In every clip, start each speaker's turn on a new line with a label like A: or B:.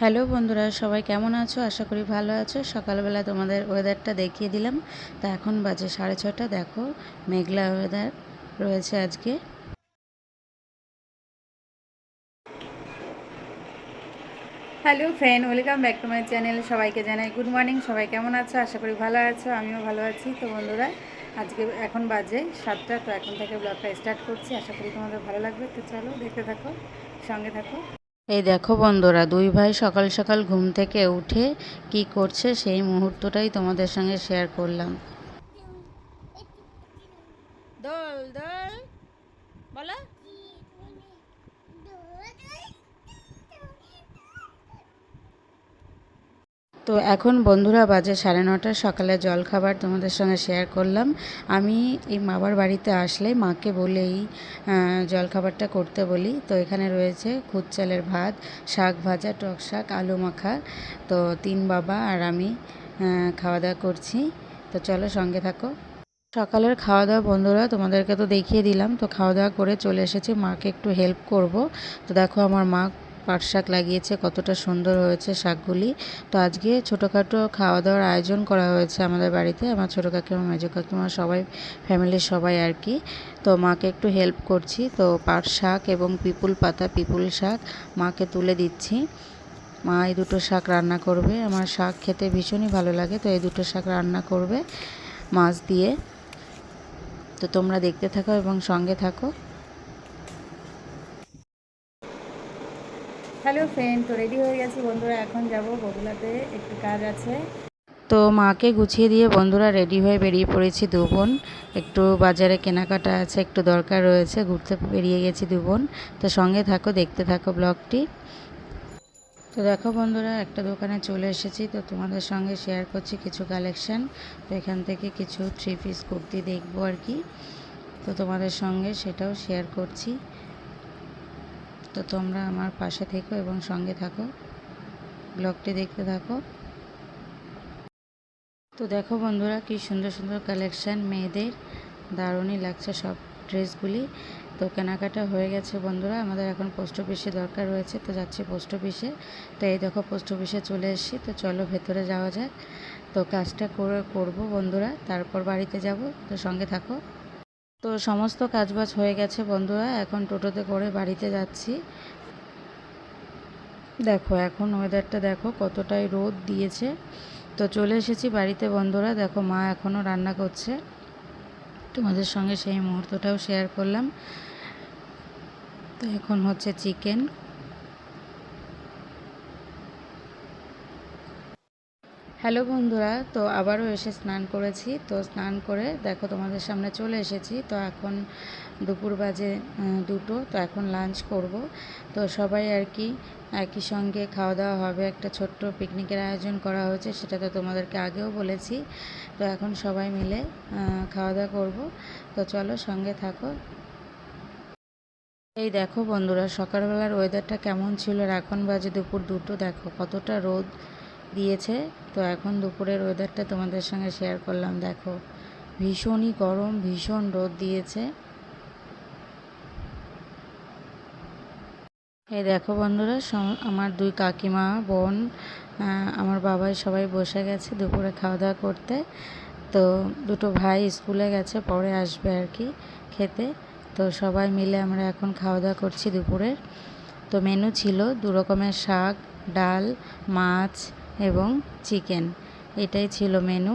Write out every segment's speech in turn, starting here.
A: Hello বন্ধুরা, সবাই কেমন আছো? আশা করি ভালো আছো। সকালবেলা তোমাদের ওয়েদারটা দেখিয়ে দিলাম। তা এখন বাজে সাড়ে ছটা। দেখো, মেঘলা ওয়েদার রয়েছে আজকে। Hello friend welcome back to my channel সবাইকে জানাই গুড মর্নিং সবাই কেমন আছো? আশা করি ভালো আছো। আমিও ভালো আছি। তো বন্ধুরা, আজকে এখন বাজে সাতটা। তো এখন থেকে ব্লগটা স্টার্ট করছি। আশা করি তোমাদের ভালো লাগবে। তো চলো দেখতে থাকো, সঙ্গে থাকো। এই দেখো বন্ধুরা, দুই ভাই সকাল সকাল ঘুম থেকে উঠে কি করছে সেই মুহূর্তটাই তোমাদের সঙ্গে শেয়ার করলাম। তো এখন বন্ধুরা বাজে সাড়ে নটা, সকালে জল খাবার তোমাদের সঙ্গে শেয়ার করলাম। আমি এই মাবার বাড়িতে আসলে মাকে বলেই জল খাবারটা করতে বলি। তো এখানে রয়েছে খুদ চালের ভাত, শাক ভাজা, টক শাক, আলু মাখা। তো তিন বাবা আর আমি খাওয়া দাওয়া করছি। তো চলো সঙ্গে থাকো। সকালের খাওয়া দাওয়া বন্ধুরা তোমাদেরকে তো দেখিয়ে দিলাম। তো খাওয়া দাওয়া করে চলে এসেছি, মাকে একটু হেল্প করব। তো দেখো আমার মা পাট শাক লাগিয়েছে, কতটা সুন্দর হয়েছে শাকগুলি। তো আজকে ছোটোখাটো খাওয়া দাওয়ার আয়োজন করা হয়েছে আমাদের বাড়িতে, আমার ছোটো কাকিমা, মেজো কাকিমা, সবাই ফ্যামিলির সবাই আর কি। তো মাকে একটু হেল্প করছি, তো পাট শাক এবং পিপুল পাতা, পিপুল শাক মাকে তুলে দিচ্ছি। মা এই দুটো শাক রান্না করবে, আমার শাক খেতে ভীষণই ভালো লাগে, তো এই দুটো শাক রান্না করবে মাছ দিয়ে। তো তোমরা দেখতে থাকো এবং সঙ্গে থাকো। হ্যালো ফ্রেন্ড তো রেডি হয়ে গেছি। বন্ধুরা, এখন যাব বগুলাতে একটু কাজ আছে। তো মাকে গুছিয়ে দিয়ে বন্ধুরা রেডি হয়ে বেরিয়ে পড়েছি দু বোন। একটু বাজারে কেনাকাটা আছে, একটু দরকার রয়েছে, ঘুরতে বেরিয়ে গেছি দু বোন। তো সঙ্গে থাকো, দেখতে থাকো ব্লগটি। তো দেখো বন্ধুরা, একটা দোকানে চলে এসেছি। তো তোমাদের সঙ্গে শেয়ার করছি কিছু কালেকশান তো এখান থেকে কিছু থ্রি পিস কুর্তি দেখব আর কি। তো তোমাদের সঙ্গে সেটাও শেয়ার করছি। তো তোমরা আমার পাশে থেকো এবং সঙ্গে থাকো। ব্লগটি দেখতে থাকো। তো দেখো বন্ধুরা, কি সুন্দর সুন্দর কালেকশান মেয়েদের দারুণই লাগছে সব ড্রেসগুলি। তো কেনাকাটা হয়ে গেছে বন্ধুরা, আমাদের এখন পোস্ট অফিসে দরকার রয়েছে, তো যাচ্ছি পোস্ট অফিসে তো এই দেখো পোস্ট অফিসে চলে এসেছি, তো চলো ভেতরে যাওয়া যাক। তো কাজটা করে, করব বন্ধুরা, তারপর বাড়িতে যাব, তো সঙ্গে থাকো। তো সমস্ত কাজবাজ হয়ে গেছে বন্ধুরা, এখন টোটোতে করে বাড়িতে যাচ্ছি। দেখো, এখন ওয়েদারটা দেখো কতটাই রোদ দিয়েছে। তো চলে এসেছি বাড়িতে বন্ধুরা, দেখো মা এখনও রান্না করছে। তোমাদের সঙ্গে সেই মুহূর্তটাও শেয়ার করলাম। তো এখন হচ্ছে চিকেন হ্যালো বন্ধুরা, তো আবারও এসে স্নান করেছি। তো স্নান করে দেখো তোমাদের সামনে চলে এসেছি। তো এখন দুপুর বাজে দুটো, তো এখন লাঞ্চ করব। তো সবাই আর কি একই সঙ্গে খাওয়া দাওয়া হবে। একটা ছোট্ট পিকনিকের আয়োজন করা হয়েছে, সেটা তো তোমাদেরকে আগেও বলেছি। তো এখন সবাই মিলে খাওয়া দাওয়া করব। তো চলো সঙ্গে থাকো। এই দেখো বন্ধুরা, সকালবেলার ওয়েদারটা কেমন ছিল? আর এখন বাজে দুপুর দুটো, দেখো কতটা রোদ। দিয়েছে। তো এখন দুপুরের ওয়েদারটা তোমাদের সঙ্গে শেয়ার করলাম, দেখো। ভীষণই গরম, ভীষণ রোদ দিয়েছে। এই দেখো বন্ধুরা আমার দুই কাকিমা, বোন আমার বাবাই সবাই বসে গেছে দুপুরে খাওয়া দাওয়া করতে। তো দুটো ভাই স্কুলে গেছে, পরে আসবে আর কি খেতে। তো সবাই মিলে আমরা এখন খাওয়া দাওয়া করছি দুপুরের। তো মেনু ছিল দু রকমের শাক, ডাল, মাছ এবং চিকেন। এটাই ছিল মেনু।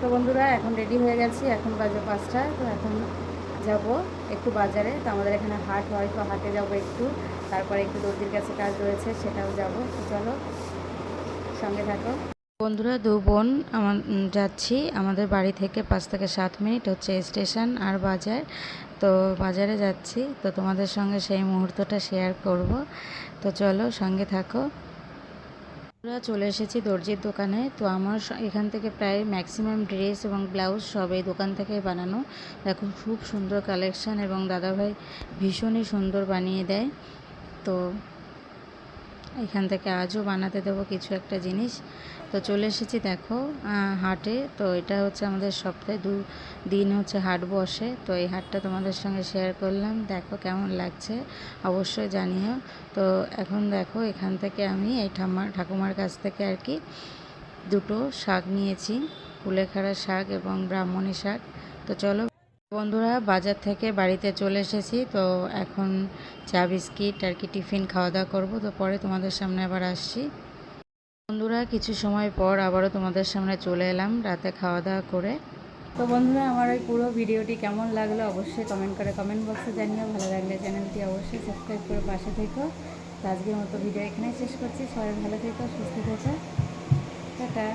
A: তো বন্ধুরা, এখন রেডি হয়ে গেছি। এখন বাজে পাঁচটা। তো এখন যাব একটু বাজারে। তো আমাদের এখানে হাট হয়, তো হাটে যাব একটু। তারপরে একটু দর্জির কাছে কাজ রয়েছে, সেটাও যাব। চলো, সঙ্গে থাকো। বন্ধুরা, দু বোন আমার যাচ্ছি আমাদের বাড়ি থেকে পাঁচ থেকে সাত মিনিট হচ্ছে স্টেশন আর বাজার। তো বাজারে যাচ্ছি, তো তোমাদের সঙ্গে সেই মুহূর্তটা শেয়ার করব। তো চলো সঙ্গে থাকো। আমরা চলে এসেছি দর্জির দোকানে। তো আমার এখান থেকে প্রায় ম্যাক্সিমাম ড্রেস এবং ব্লাউজ সব এই দোকান থেকে বানানো। দেখো, খুব সুন্দর কালেকশান এবং দাদাভাই ভীষণই সুন্দর বানিয়ে দেয়। তো এখান থেকে আজও বানাতে দেবো কিছু একটা জিনিস। তো চলে এসেছি দেখো হাটে। তো এটা হচ্ছে আমাদের সপ্তাহে দু দিন হচ্ছে হাট বসে। তো এই হাটটা তোমাদের সঙ্গে শেয়ার করলাম। দেখো কেমন লাগছে, অবশ্যই জানিও। তো এখন দেখো, এখান থেকে আমি এই ঠাম্মার ঠাকুমার কাছ থেকে আর কি দুটো শাক নিয়েছি। কুলেখাড়া শাক এবং ব্রাহ্মণী শাক। তো চলো বন্ধুরা, বাজার থেকে বাড়িতে চলে এসেছি। তো এখন চা, বিস্কিট আর কি টিফিন খাওয়া দাওয়া করব। তো পরে তোমাদের সামনে আবার আসছি। বন্ধুরা, কিছু সময় পর আবারও তোমাদের সামনে চলে এলাম রাতে খাওয়া দাওয়া করে। তো বন্ধুরা, আমার ওই পুরো ভিডিওটি কেমন লাগল অবশ্যই কমেন্ট করে কমেন্ট বক্সে জানিও। ভালো লাগলে চ্যানেলটি অবশ্যই সাবস্ক্রাইব করে পাশে থেকো। আজকের মতো ভিডিও এখানেই শেষ করছি। সবাই ভালো থেকো, সুস্থ থেকো। টাটা।